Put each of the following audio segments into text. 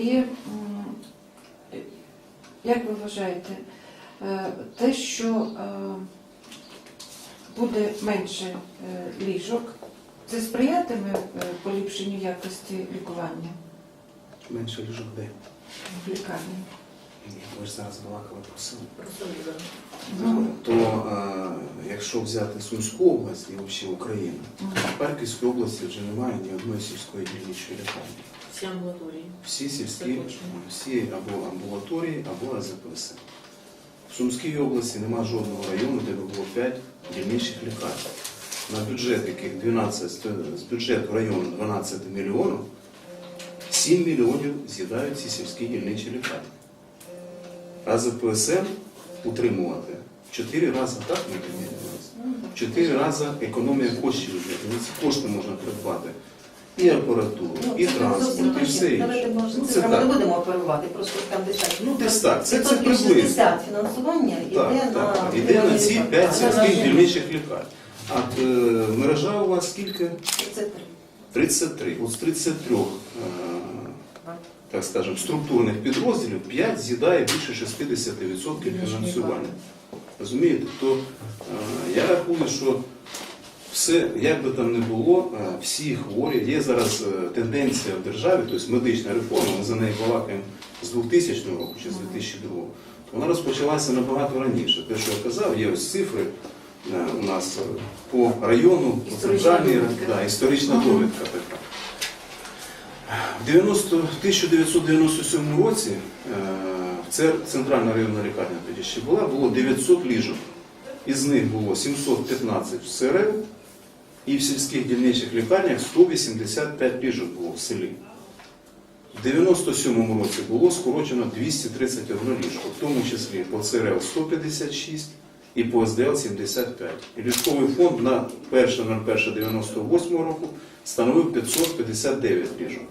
І як ви вважаєте, е, те, що е, буде менше е, ліжок, це сприятиме поліпшенню якості лікування Менше ліжок де? в лікарні? Ми ж зараз балакали про село. Ну, То якщо взяти Сумську область і взагалі Україну, в Харківській області вже немає ні одної сільської дільничої лікарні. Всі амбулаторії. Всі сільські, всі або амбулаторії, або АЗПС. В Сумській області немає жодного району, де би було 5 дільничих лікарень. На бюджет, яких 12, з бюджету району 12 мільйонів, 7 мільйонів з'їдають ці сільські дільничі лікарні. А ЗПСМ утримувати 4 рази так. В 4 рази економія коштів вже. Ці кошти можна придбати. І апаратуру, Ну, і це транспорт, і все інше. Ну, це цифрами не будемо оперувати, просто там дешевше. Ну, десь так. Це- це приблизно. 60 фінансування йде Так, на так. Іде на ці 5 Так, сільських на дільничих лікарень. А е, мережа у вас скільки? 33. 33. От з 33, е, так скажемо, структурних підрозділів 5 з'їдає більше 60% фінансування. Розумієте? То е, я рахую, що все, як би там не було, е, всі хворі, є зараз е, тенденція в державі, тобто медична реформа, ми за неї балакаємо з 2000 року чи з 2002 року. вона розпочалася набагато раніше. Те, що я казав, є ось цифри е, у нас по району, по центральній да, історична довідка така. В 90, 1997 році це центральна районна лікарня тоді ще була, було 900 ліжок. Із них було 715 в СРЛ і в сільських дільничих лікарнях 185 ліжок було в селі. В 97-му році було скорочено 231 ліжко, в тому числі по ЦРЛ 156 і по СДЛ 75. І ліжковий фонд на 1.01.98 року становив 559 ліжок.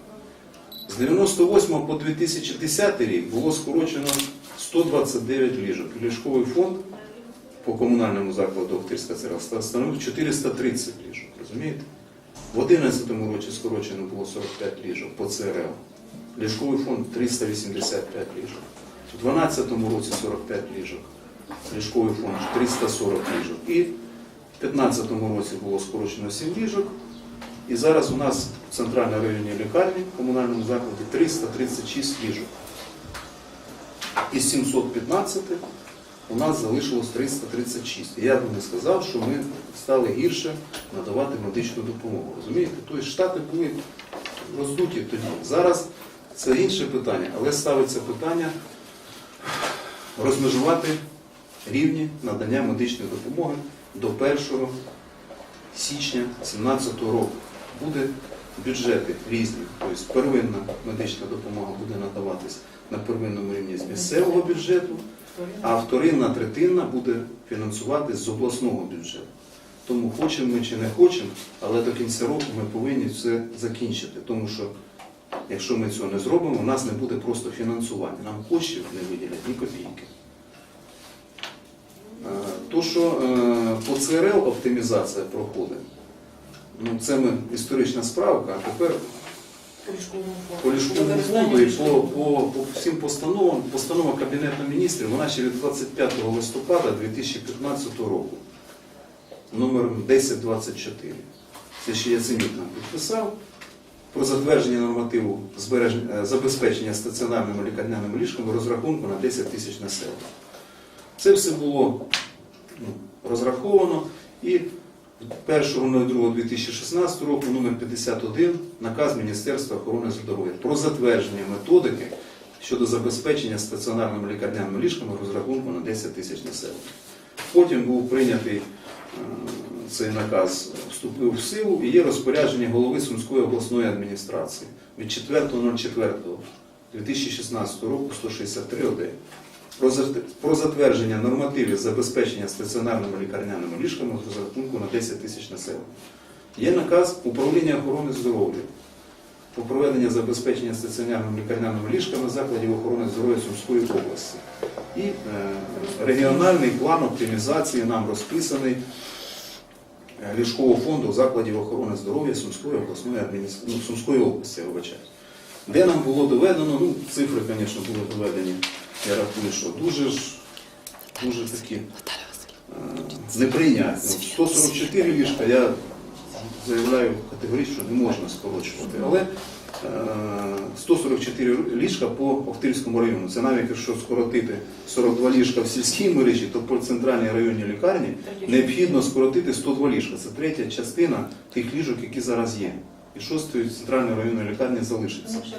З 98 по 2010 рік було скорочено 129 ліжок. Ліжковий фонд по комунальному закладу Охтирська ЦРЛ становив 430 ліжок. Розумієте? В 2011 році скорочено було 45 ліжок по ЦРЛ. Ліжковий фонд 385 ліжок. У 2012 році 45 ліжок. Ліжковий фонд 340 ліжок. І в 2015 році було скорочено 7 ліжок. І зараз у нас в центральній районній лікарні в комунальному закладі 336 ліжок. Із 715 у нас залишилось 336. І я би не сказав, що ми стали гірше надавати медичну допомогу. Розумієте? Тобто штати були роздуті тоді. Зараз це інше питання, але ставиться питання розмежувати рівні надання медичної допомоги до 1 січня 2017 року. Буде бюджети різні, тобто первинна медична допомога буде надаватись на первинному рівні з місцевого бюджету, а вторинна, третинна буде фінансуватись з обласного бюджету. Тому хочемо ми чи не хочемо, але до кінця року ми повинні це закінчити. Тому що якщо ми цього не зробимо, у нас не буде просто фінансування. Нам коштів не виділять ні копійки. Е, То, що е, по ЦРЛ оптимізація проходить, ну це ми історична справка, а тепер По ліжковому фонду. ліжковому фонду і по, по, по всім постановам, постанова Кабінету міністрів, вона ще від 25 листопада 2015 року, номер 1024. Це ще Яценюк нам підписав про затвердження нормативу е, забезпечення стаціонарними лікарняними ліжками розрахунку на 10 тисяч населення. Це все було ну, розраховано і 1.02.2016 року номер 51 наказ Міністерства охорони здоров'я про затвердження методики щодо забезпечення стаціонарними лікарняними ліжками розрахунку на 10 тисяч населення. Потім був прийнятий е, цей наказ, вступив в силу і є розпорядження голови Сумської обласної адміністрації від 4.04.2016 року 163 ОД про затвердження нормативів забезпечення стаціонарними лікарняними ліжками з розрахунку на 10 тисяч населення. Є наказ управління охорони здоров'я про проведення забезпечення стаціонарними лікарняними ліжками закладів охорони здоров'я Сумської області. І е, регіональний план оптимізації нам розписаний е, ліжкового фонду закладів охорони здоров'я Сумської обласної адміністрації, ну, Сумської області, вибачаю. де нам було доведено, ну цифри, звісно, були доведені, я рахую, що дуже ж дуже такі е, неприйнятні. 144 ліжка я заявляю категорично, що не можна скорочувати. Але е, 144 ліжка по Охтирському району. Це навіть якщо скоротити 42 ліжка в сільській мережі, то по центральній районній лікарні необхідно скоротити 102 ліжка. Це третя частина тих ліжок, які зараз є. І шостої центральної районної лікарні залишиться. Це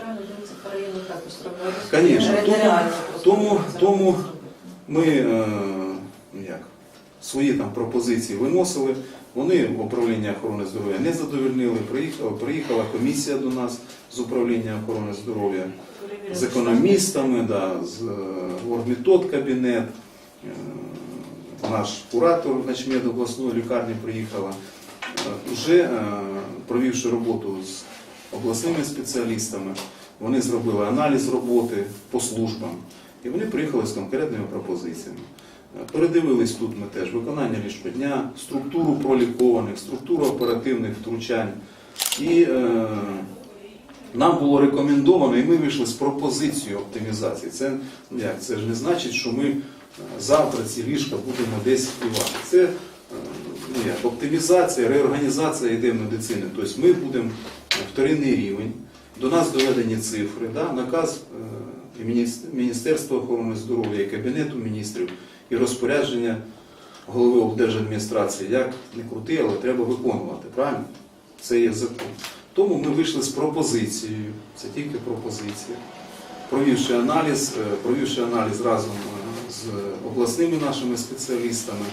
Тому- тому- тому Ми е, ну як, свої там пропозиції виносили, вони в управління охорони здоров'я не задовольнили. Приїхала, приїхала комісія до нас з управління охорони здоров'я з економістами, да, з е, оргмітод кабінет, е, наш куратор начмед обласної лікарні приїхала. Е, Уже е, провівши роботу з обласними спеціалістами, вони зробили аналіз роботи по службам. І вони приїхали з конкретними пропозиціями. Передивились тут ми теж виконання ліжкодня, структуру пролікованих, структуру оперативних втручань. І е, нам було рекомендовано, і ми вийшли з пропозицією оптимізації. Це, ну як, це ж не значить, що ми е, завтра ці ліжка будемо десь співати. Це е, ну оптимізація, реорганізація йде медицини. Тобто ми будемо вторинний рівень, до нас доведені цифри, да, наказ е, Міністерства охорони здоров'я, і Кабінету міністрів, і розпорядження голови облдержадміністрації. Як не крути, але треба виконувати, правильно? Це є закон. Тому ми вийшли з пропозицією, це тільки пропозиція. Провівши аналіз, е, провівши аналіз разом е, з обласними нашими спеціалістами,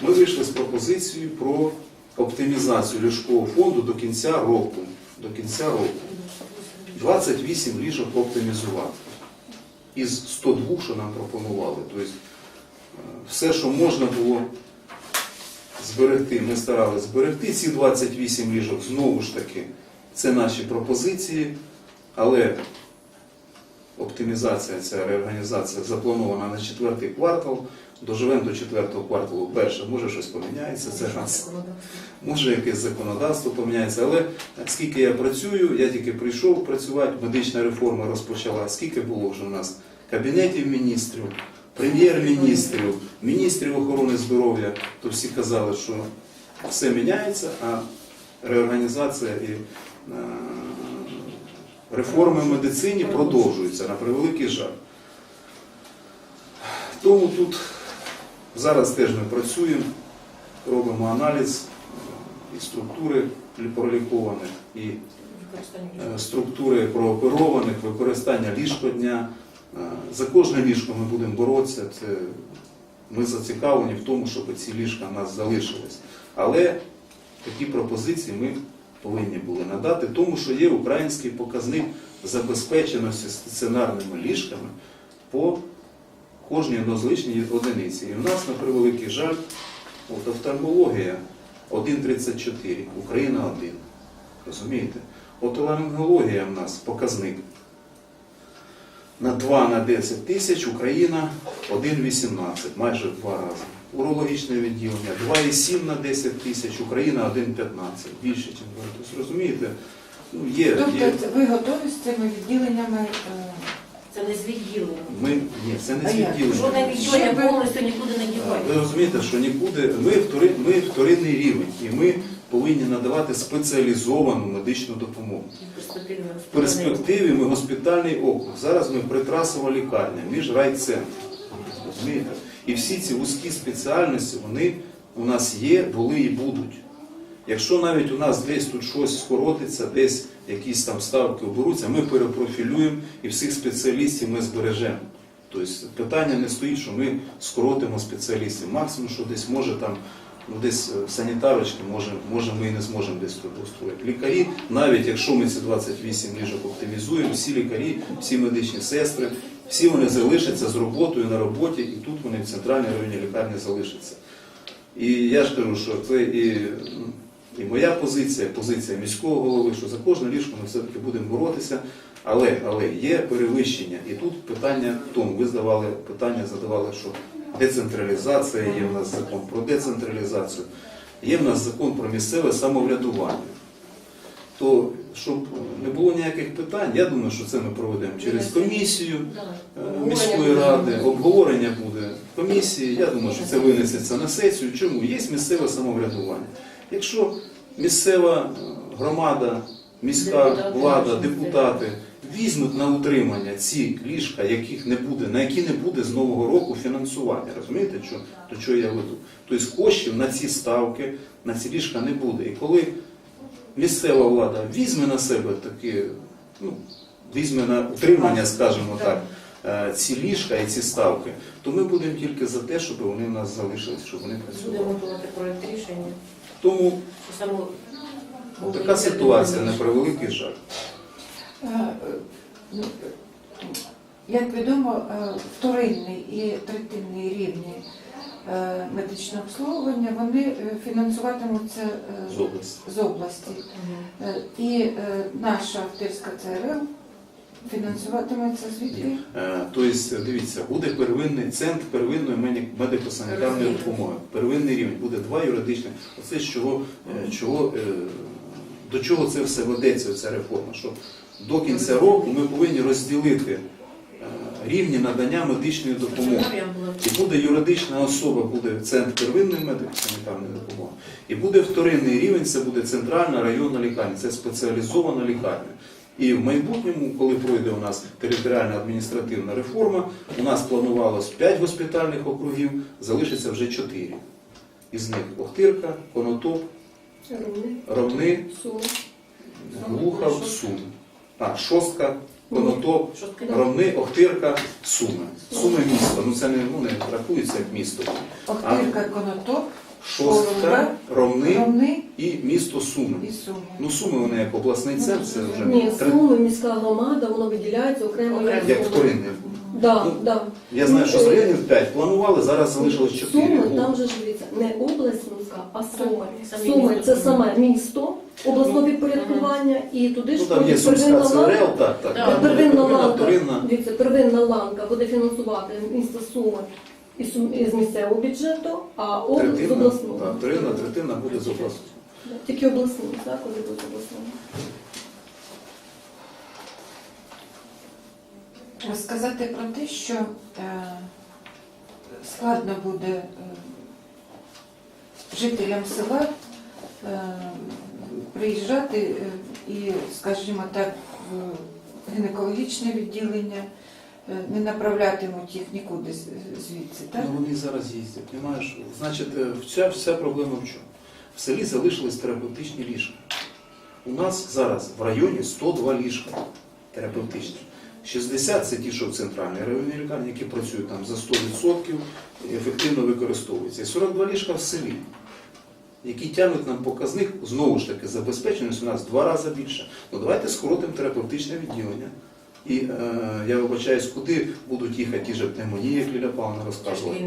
ми вийшли з пропозицією про оптимізацію ліжкового фонду до кінця року. До кінця року. 28 ліжок оптимізувати із 102, що нам пропонували. Тобто е, все, що можна було зберегти, ми старалися зберегти. Ці 28 ліжок знову ж таки, це наші пропозиції, але оптимізація, ця реорганізація запланована на четвертий квартал. Доживемо до четвертого кварталу перше, може щось поміняється, це раз. Може якесь законодавство поміняється, але скільки я працюю, я тільки прийшов працювати, медична реформа розпочала. Скільки було вже у нас кабінетів міністрів, прем'єр-міністрів, міністрів охорони здоров'я, то всі казали, що все міняється, а реорганізація і реформи в медицині продовжуються на превеликий жаль. Тому тут зараз теж ми працюємо, робимо аналіз е, і структури пролікованих, і е, структури прооперованих, використання ліжкодня. Е, За кожне ліжко ми будемо боротися. Це ми зацікавлені в тому, щоб ці ліжка в нас залишились. Але такі пропозиції ми повинні були надати, тому що є український показник забезпеченості стаціонарними ліжками по кожній однозличній одиниці. І в нас, на превеликий жаль, от офтальмологія 1,34, Україна 1. Розумієте? Отоларингологія в нас показник на 2 на 10 тисяч, Україна 1,18, майже в два рази. Урологічне відділення 2,7 на 10 тисяч, Україна 1,15, більше, ніж. Тобто, розумієте? Ну, є, є. Тобто ви готові з цими відділеннями? Це не з відділення. Ми, ні, це не як? відділення. Жодне відділення повністю нікуди не Ви розумієте, що нікуди ми, втори, ми вторинний рівень, і ми повинні надавати спеціалізовану медичну допомогу. В перспективі ми В перспективі ми госпітальний округ. Зараз ми притрасова лікарня, між райцентром. Розумієте? І всі ці вузькі спеціальності, вони у нас є, були і будуть. Якщо навіть у нас десь тут щось скоротиться, десь якісь там ставки оберуться, ми перепрофілюємо і всіх спеціалістів ми збережемо. Тобто питання не стоїть, що ми скоротимо спеціалістів. Максимум, що десь може там, ну десь е, санітарочки, може, може ми і не зможемо десь тут устроїти. Лікарі, навіть якщо ми ці 28 ліжок оптимізуємо, всі лікарі, всі медичні сестри, всі вони залишаться з роботою на роботі, і тут вони в центральній районній лікарні залишаться. І я ж кажу, що це і, і моя позиція, позиція міського голови, що за кожне ліжко ми все-таки будемо боротися, але, але є перевищення. І тут питання в тому, ви здавали питання, задавали, що децентралізація, є в нас закон про децентралізацію, є в нас закон про місцеве самоврядування. то щоб не було ніяких питань, я думаю, що це ми проведемо через комісію е, міської ради, обговорення буде комісії. Я думаю, що це винесеться на сесію. Чому? Є місцеве самоврядування. Якщо місцева е, громада, міська влада, депутати візьмуть на утримання ці ліжка, яких не буде, на які не буде з нового року фінансування. Розумієте, що, до чого я веду? Тобто коштів на ці ставки, на ці ліжка не буде. І коли місцева влада візьме на себе такі, ну, візьме на утримання, скажімо так, е, ці ліжка і ці ставки, то ми будемо тільки за те, щоб вони в нас залишились, щоб вони працювали. Будемо готувати проєкт рішення. Тому така ситуація на превеликий жаль. Е, е, ну, Як відомо, е, вторинний і третинний рівні медичного обслуговування вони фінансуватимуться З області. з області. І наша Охтирська ЦРЛ фінансуватиметься звідки? Е, Тобто, дивіться, буде первинний центр первинної медико-санітарної допомоги. Первинний рівень буде два юридичних. Оце з чого, е, чого, е, до чого це все ведеться, ця реформа. Що до кінця року ми повинні розділити рівні надання медичної допомоги. І буде юридична особа, буде центр первинної медико-санітарної допомоги. І буде вторинний рівень, це буде центральна районна лікарня, це спеціалізована лікарня. І в майбутньому, коли пройде у нас територіальна адміністративна реформа, у нас планувалось 5 госпітальних округів, залишиться вже 4. Із них Охтирка, Конотоп, Ровни, Глухов, Суми. А, Шостка, Конотоп, Шостка. Ровни, Охтирка, Суми. Суми місто. Ну це не, ну, не рахується як місто. Охтирка, Конотоп, Шостка, Ровни Ромни і місто Суми. і Суми. Ну, Суми вони як обласний центр, це вже Ні, три- Суми, міська громада, воно виділяється окремо Окремо. як як вторинне. Да, Ну, да. Я знаю, що з районів 5 планували, зараз залишилось 4. Суми, там же ж дивіться, не область міська, а Суми. Самі Суми місто. це саме місто обласного підпорядкування, і туди Ну ж там є входить Сумська первинна ЦРЛ, ланка. так, так. Да, там Первинна первинна, ланка, вторинна. дивіться, первинна ланка буде фінансувати місто Суми із, із місцевого бюджету, а область з обласного. так, вторинна, третина буде з обласного. Тільки обласний, так, коли буде обласним. Розказати про те, що е, складно буде е, жителям села е, приїжджати е, і, скажімо так, в гінекологічне відділення, не направлятимуть їх нікуди звідси. Так? Ну вони зараз їздять, розумієш? Значить, е, вся, вся проблема в чому? В селі залишились терапевтичні ліжка. У нас зараз в районі 102 ліжка терапевтичні. 60 це ті, що в центральній районній лікарні, які працюють там за 100% і ефективно використовуються. І 42 ліжка в селі, які тягнуть нам показник, знову ж таки, забезпеченість у нас в два рази більше. Ну давайте скоротимо терапевтичне відділення. І е, я вибачаюсь, куди будуть їхати ті ж пневмонії, як Ліля Павловна розказувала.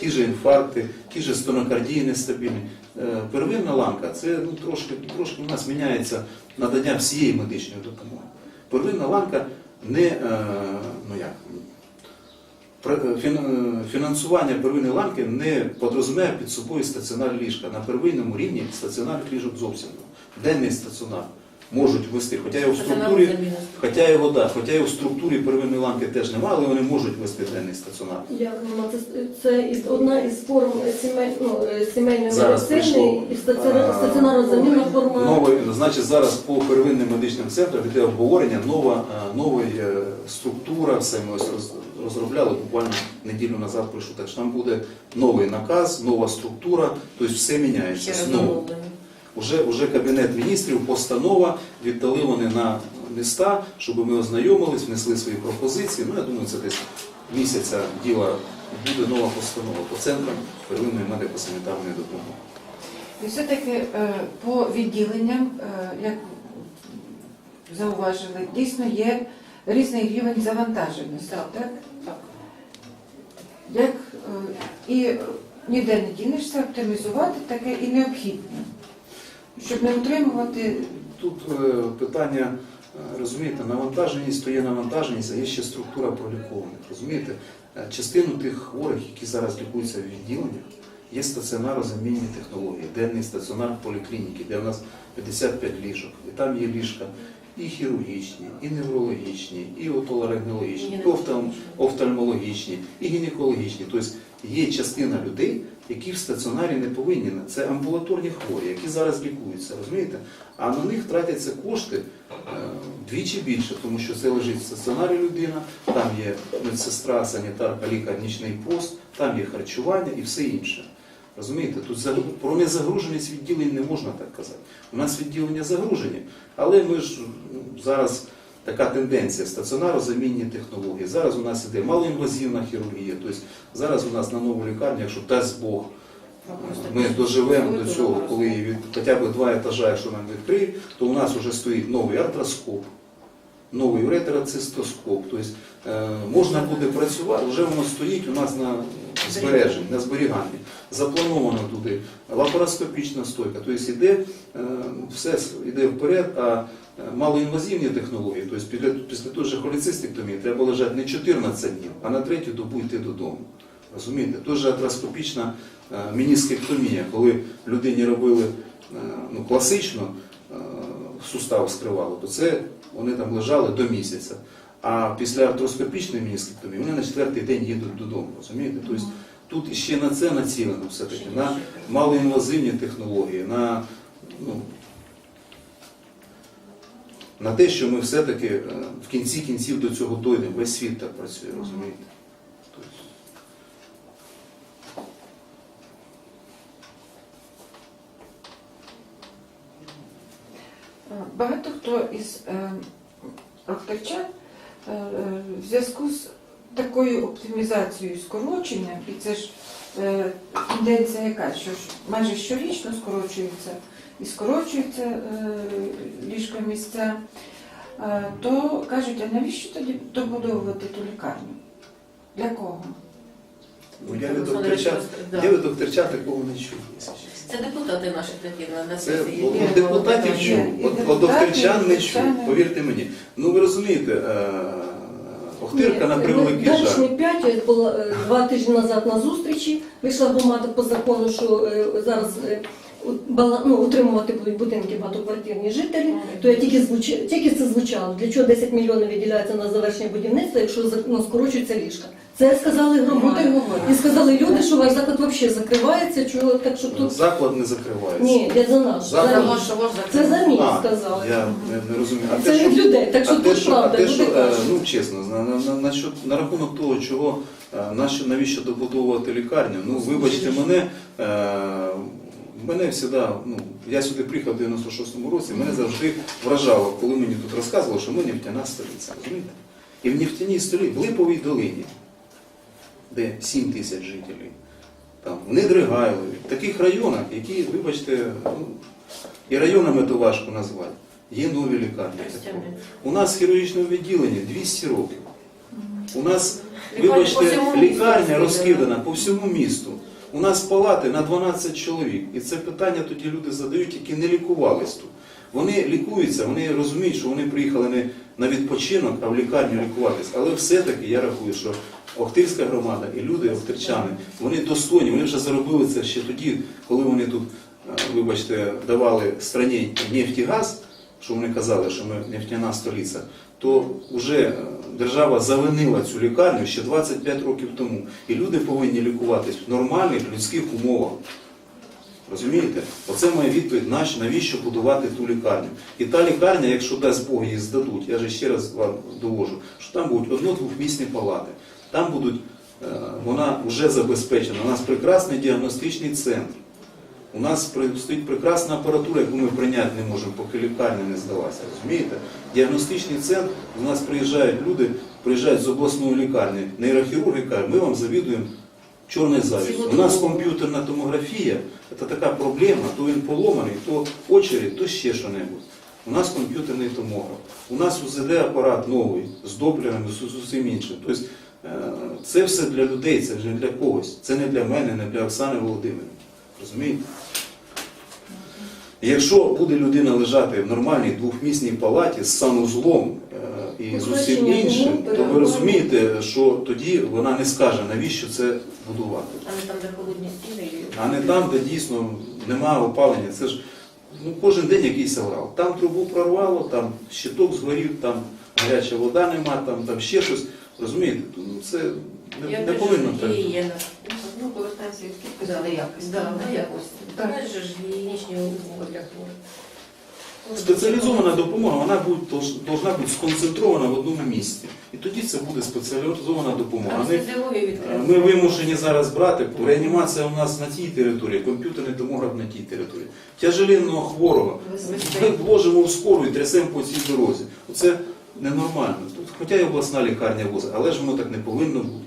Ті ж інфаркти, ті ж стенокардії нестабільні. Е, Первинна ланка це ну, трошки, трошки у нас міняється надання всієї медичної допомоги. Первинна ланка не е, ну як, е, е, фінансування первинної ланки не подрозуміє під собою стаціонар ліжка. На первинному рівні стаціонарних ліжок зовсім. Денний стаціонар можуть ввести, хоча його в структурі. Хоча його, да, хоча його в структурі первинної ланки теж немає, але вони можуть вести денний стаціонар. Як нема? Це, це із- одна із форм сімей, ну, е, сімейної Зараз медицини прийшло, і стаціонар- а, стаціонарна заміна форма. Новий, значить, зараз по первинним медичним центрам йде обговорення, нова, е, нова е, структура, все ми ось роз- розробляли буквально неділю назад прийшов. Так що там буде новий наказ, нова структура, тобто все міняється Ще раз знову. замовлення. Уже, уже Кабінет міністрів, постанова, віддали вони на міста, щоб ми ознайомились, внесли свої пропозиції. Ну, я думаю, це десь місяця діла буде нова постанова по центрам первинної медико-санітарної допомоги. І все-таки е, по відділенням, е, як зауважили, дійсно є різний рівень завантаженості. Так. Так? Як, е, і ніде не дінешся, оптимізувати таке і необхідно, щоб не утримувати Тут е, питання, е, розумієте, навантаженість то є навантаженість, а є ще структура пролікованих. Розумієте, Е, частину тих хворих, які зараз лікуються в відділеннях, Є стаціонарозамінні технології, денний стаціонар поліклініки, де у нас 55 ліжок. І там є ліжка і хірургічні, і неврологічні, і отоларингологічні, і офтал- офтальмологічні, і гінекологічні. Тобто є частина людей, які в стаціонарі не повинні. Це амбулаторні хворі, які зараз лікуються, розумієте? А на них тратяться кошти е, вдвічі більше, тому що це лежить в стаціонарі людина, там є медсестра, санітарка, лікар, нічний пост, там є харчування і все інше. Розумієте, тут про незагруженість відділень не можна так казати. У нас відділення загружені, але ми ж ну, зараз така тенденція стаціонарозамінні технології. Зараз у нас іде малоінвазивна хірургія. Тобто зараз у нас на нову лікарню, якщо дасть Бог, ми доживемо до цього, коли від хоча б два етажа, якщо нам відкриють, то у нас вже стоїть новий артроскоп, новий уретероцистоскоп. Тобто е, можна буде працювати, вже воно стоїть у нас на збереженні, на зберіганні. Заплановано туди лапароскопічна стойка. Тобто йде, е, все йде вперед, а малоінвазивні технології, тобто після, після того ж холецистектомії треба лежати не 14 днів, а на третю добу йти додому. Розумієте? Тож атроскопічна е, мініскектомія, коли людині робили е, ну, класично е, сустав скривали, то це вони там лежали до місяця. А після артроскопічної мініскектомії вони на четвертий день їдуть додому. Розумієте? Тобто тут іще на це націлено все-таки, на малоінвазивні технології, на, ну, на те, що ми все-таки е, в кінці кінців до цього дойдемо. Весь світ так працює, розумієте? Тобто, Е, Багато хто із е, е, в зв'язку з такою оптимізацією скороченням, і це ж тенденція яка, що ж майже щорічно скорочується і скорочується е, ліжка місця, е, то кажуть, а навіщо тоді добудовувати ту лікарню? Для кого? Ну, я від докторча, Да. я від докторча такого не чув. Це депутати наші такі на, Це сесії. от, депутатів чув, і от, от депутатів, докторчан не і чув, повірте мені. Ну ви розумієте, е, Охтирка на превеликий жаль. не п'ять, я була е, два тижні назад на зустрічі. Вийшла громада по закону, що е, зараз е, ну, утримувати будуть будинки багатоквартирні жителі. То я тільки звучи, тільки це звучало. Для чого 10 мільйонів виділяється на завершення будівництва, якщо ну, скорочується ліжка? Це сказали громади. І сказали люди, що ваш заклад взагалі закривається. Чого так, що тут Заклад не закривається. ні, я за наш. Заклад- За Це ваш, Це за мій сказали. Я не, не розумію. А Це від людей, так що а тут що, а правда, те, люди що, е, кажуть. ну чесно, на, на, на, на, що- на рахунок того, чого, е, нащо, навіщо добудовувати лікарню, ну вибачте мене, е, мене завжди, ну, я сюди приїхав в 96-му році, мене завжди вражало, коли мені тут розказували, що ми нефтяна столиця, розумієте? І в нефтяній столі, в Липовій долині, де 7 тисяч жителів, там, в Недригайлові, в таких районах, які, вибачте, ну, і районами то важко назвати, є нові лікарні. У нас в хірургічному відділенні 200 років. У нас, вибачте, лікарня розкидана по всьому місту. У нас палати на 12 чоловік. І це питання тоді люди задають, які не лікувались тут. Вони лікуються, вони розуміють, що вони приїхали не на відпочинок, а в лікарню лікуватись. Але все-таки я рахую, що Охтирська громада і люди охтирчани, вони достойні, вони вже заробили це ще тоді, коли вони тут, е, вибачте, давали страні нефть і газ, що вони казали, що ми нефтяна столиця, то вже держава завинила цю лікарню ще 25 років тому. І люди повинні лікуватись в нормальних людських умовах. Розумієте? Оце моя відповідь, навіщо будувати ту лікарню. І та лікарня, якщо дасть Бог її здадуть, я же ще раз вам довожу, що там будуть одно-двохмісні палати, там будуть, е, вона вже забезпечена. У нас прекрасний діагностичний центр. У нас стоїть прекрасна апаратура, яку ми прийняти не можемо, поки лікарня не здалася. Розумієте? Діагностичний центр, у нас приїжджають люди, приїжджають з обласної лікарні, нейрохірурги кажуть, ми вам завідуємо чорний завіс. У нас комп'ютерна томографія це така проблема, то він поломаний, то очередь, то ще що-небудь. У нас комп'ютерний томограф, у нас УЗД апарат новий, з доплерами, з з усім іншим. Тобто е, це все для людей, це вже не для когось. Це не для мене, не для Оксани Володимирівни. Розумієте? Якщо буде людина лежати в нормальній двохмісній палаті з санузлом е, і з усім іншим, то ви розумієте, що тоді вона не скаже, навіщо це будувати. Але там де холодні стіни а не там, де дійсно немає опалення. Це ж ну, кожен день якийсь аврал. Там трубу прорвало, там щиток згорів, там гаряча вода нема, там, там ще щось. Розумієте? Ну, це не, Я не повинно так. Ну, повертаємося від Да, якості. Да, на якості. Так. Ж гігієнічні умови для хворих. Спеціалізована допомога вона буде, должна бути сконцентрована в одному місці. І тоді це буде спеціалізована допомога. Фізіологію Е. Ми вимушені зараз брати, реанімація у нас на тій території, комп'ютерний томограф на тій території. Тяжеленного хворого ми вложимо в скору і трясемо по цій дорозі. Це ненормально. Тут, хоча й обласна лікарня возить, але ж воно так не повинно бути.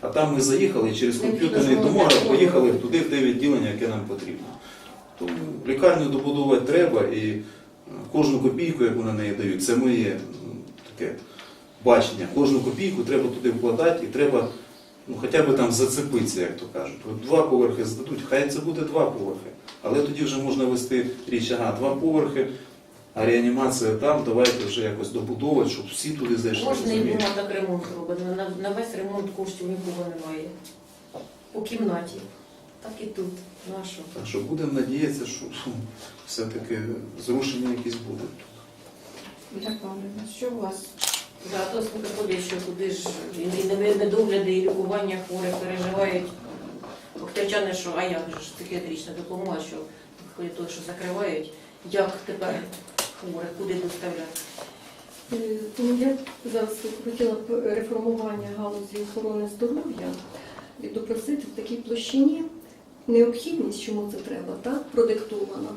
А там ми заїхали через комп'ютерний томограф поїхали туди, в те відділення, яке нам потрібно. Тому лікарню добудувати треба і е, кожну копійку, яку на неї дають, це моє таке бачення. Кожну копійку треба туди вкладати і треба ну, хоча б там зацепитися, як то кажуть. От два поверхи здадуть, хай це буде два поверхи. Але тоді вже можна вести річ, ага, два поверхи, а реанімація там, давайте вже якось добудовувати, щоб всі туди зайшли. Можна і розумієте? так ремонт робити. На, на весь ремонт коштів нікого немає. У кімнаті. Так і тут. Нашу. Так що будемо надіятися, що фу, все-таки зрушення якісь будуть. Ольга Павлівна, що у вас? Да, то слухай, що туди ж і недогляди, і лікування хворих переживають. Охтячани, що, а як же ж психіатрична допомога, що коли то, що закривають, як тепер хворих, куди доставляти? Е, Тому я зараз хотіла б реформування галузі охорони здоров'я і допросити в такій площині необхідність, чому це треба, так, продиктована,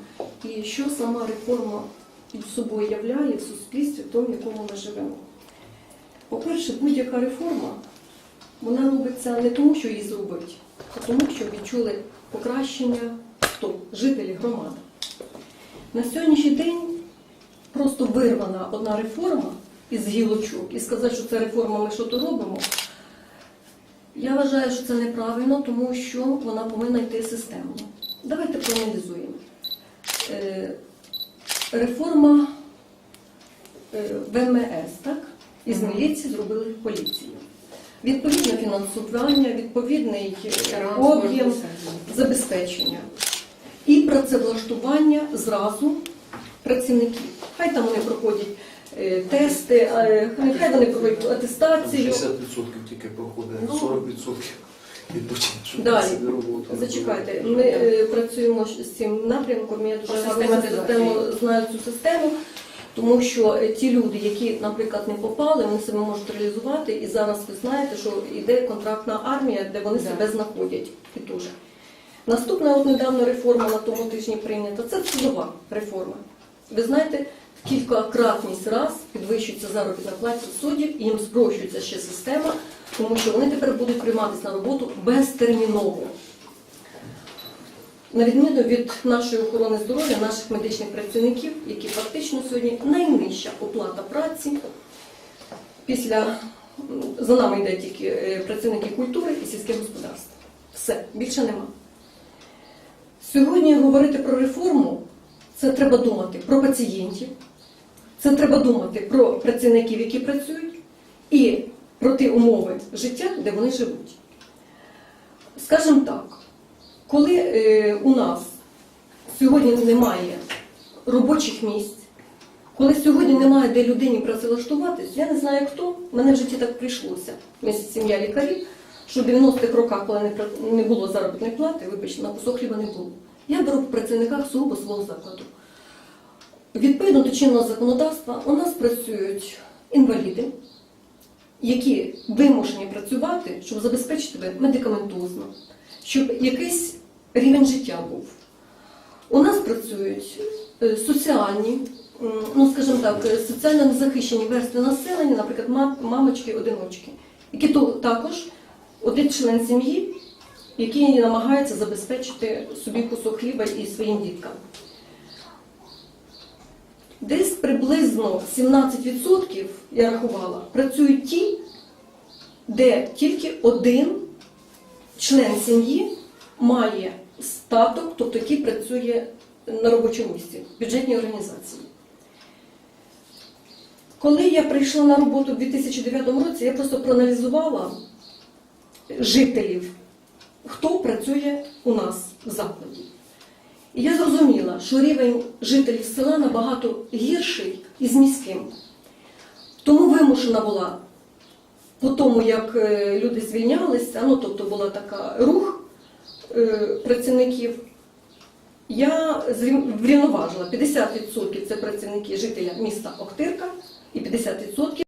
і що сама реформа під собою являє в суспільстві, в тому, в якому ми живемо. По-перше, будь-яка реформа, вона робиться не тому, що її зробить, а тому, що відчули покращення хто? Жителі громади. На сьогоднішній день просто вирвана одна реформа із гілочок і сказати, що це реформа, ми що то робимо. Я вважаю, що це неправильно, тому що вона повинна йти системно. Давайте проаналізуємо. Е, Реформа е, ВМС, так? Із міліції зробили поліцію. Відповідне фінансування, відповідний е, об'єм забезпечення і працевлаштування зразу працівників. Хай там вони проходять е, тести, е, хай вони проходять атестацію. 60% тільки проходить, Ну. 40% ідуть, щоб Далі. собі роботу. Зачекайте, ми е, працюємо з цим напрямком. Я дуже систему знаю цю систему, тому що е, ті люди, які, наприклад, не попали, вони себе можуть реалізувати. І зараз ви знаєте, що йде контрактна армія, де вони Да. себе знаходять. І дуже. Наступна от недавно реформа на тому тижні прийнята. Це судова реформа. Ви знаєте, в кількакратність раз підвищується заробітна плата суддів і їм спрощується ще система, тому що вони тепер будуть прийматися на роботу безтерміново. На відміну від нашої охорони здоров'я, наших медичних працівників, які фактично сьогодні найнижча оплата праці. Після за нами йде тільки е, працівники культури і сільське господарство. Все, більше нема. Сьогодні говорити про реформу це треба думати про пацієнтів, це треба думати про працівників, які працюють, і про ті умови життя, де вони живуть. Скажімо так, коли е, у нас сьогодні немає робочих місць, коли сьогодні немає де людині працевлаштуватись, я не знаю хто, мене в житті так прийшлося. Ми сім'я лікарів, що в 90-х роках, коли не, було заробітної плати, вибачте, на кусок хліба не було. Я беру по працівниках свого закладу. Відповідно до чинного законодавства у нас працюють інваліди, які вимушені працювати, щоб забезпечити тебе медикаментозно, щоб якийсь рівень життя був. У нас працюють е, соціальні, ну скажімо так, е, соціально незахищені верстви населення, наприклад, мамочки-одиночки, які також один член сім'ї, який намагається забезпечити собі кусок хліба і своїм діткам. Десь приблизно 17% я рахувала, працюють ті, де тільки один член сім'ї має статок, тобто який працює на робочому місці в бюджетній організації. Коли я прийшла на роботу в 2009 році, я просто проаналізувала жителів, хто працює у нас в закладі. І я зрозуміла, що рівень жителів села набагато гірший із міським. Тому вимушена була по тому, як е, люди звільнялися, ну тобто була така рух е, працівників, я врівноважила 50% це працівники жителя міста Охтирка і 50%